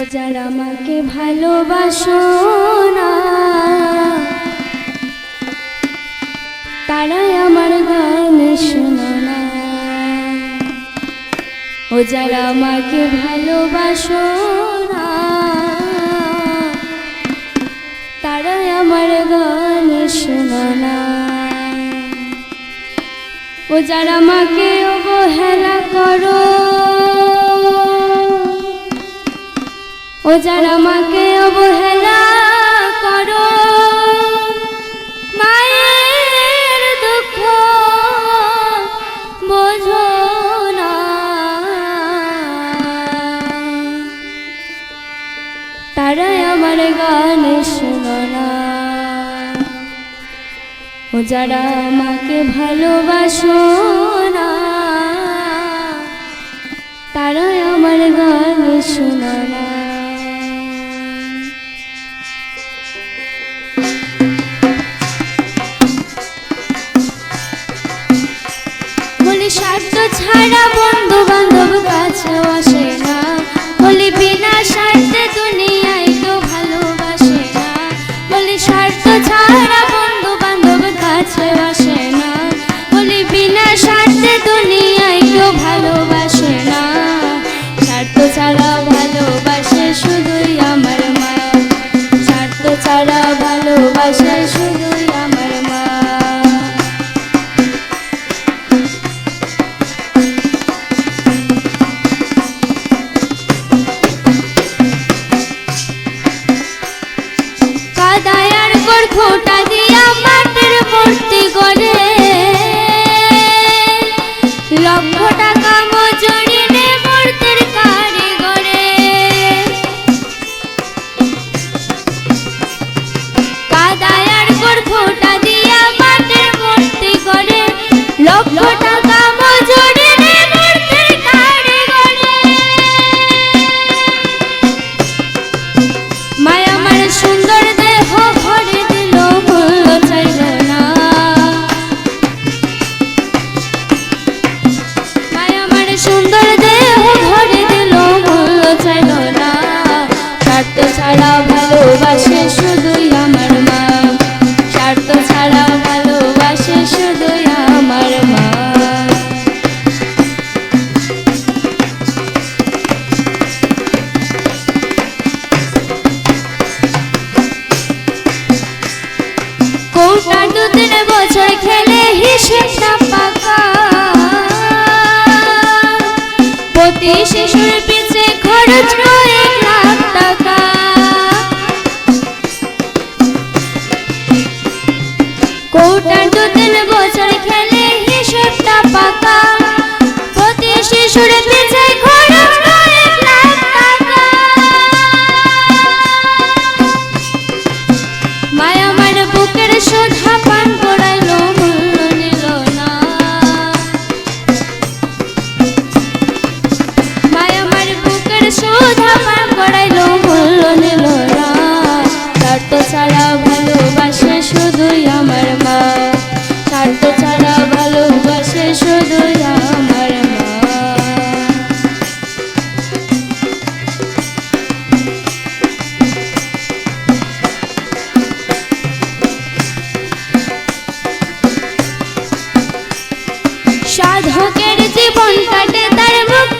ও যারা আমাকে ভালোবাসো না। তারাই আমার গান শোনো না। ও যারা আমাকে ভালোবাসো না। তারাই আমার গান শোনো না। ও যারা আমাকে অবহেলা করো ও যার আমাকে অবহেলা করো, মায়ের দুঃখ বোঝো না। তারাই আমার গান শুনো না। ও যারা আমাকে ভালোবাসো না, তারাই আমার গান শুনো না। সারা আমার মা। কাদায়ার পর খোটা দিয়া মাটির মূর্তি গড়ে। শিশু খেলে প্রতি should সুখের জীবন কাটে তার মুখ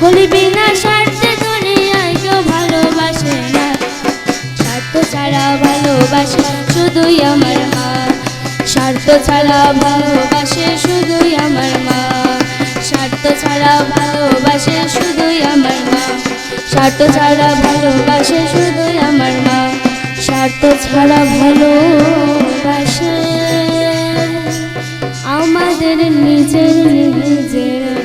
ভুলবি না স্বার্থে দুনিয়ায় কেউ ভালোবাসে না। স্বার্থ ছাড়া ভালোবাসে শুধুই আমার মা। স্বার্থ ছাড়া ভালোবাসে শুধুই আমার মা। স্বার্থ ছাড়া ভালোবাসে শুধুই আমার মা। স্বার্থ ছাড়া ভালোবাসে শুধুই আমার মা। স্বার্থ ছাড়া ভালোবাসে আমাদের নিজের নিজের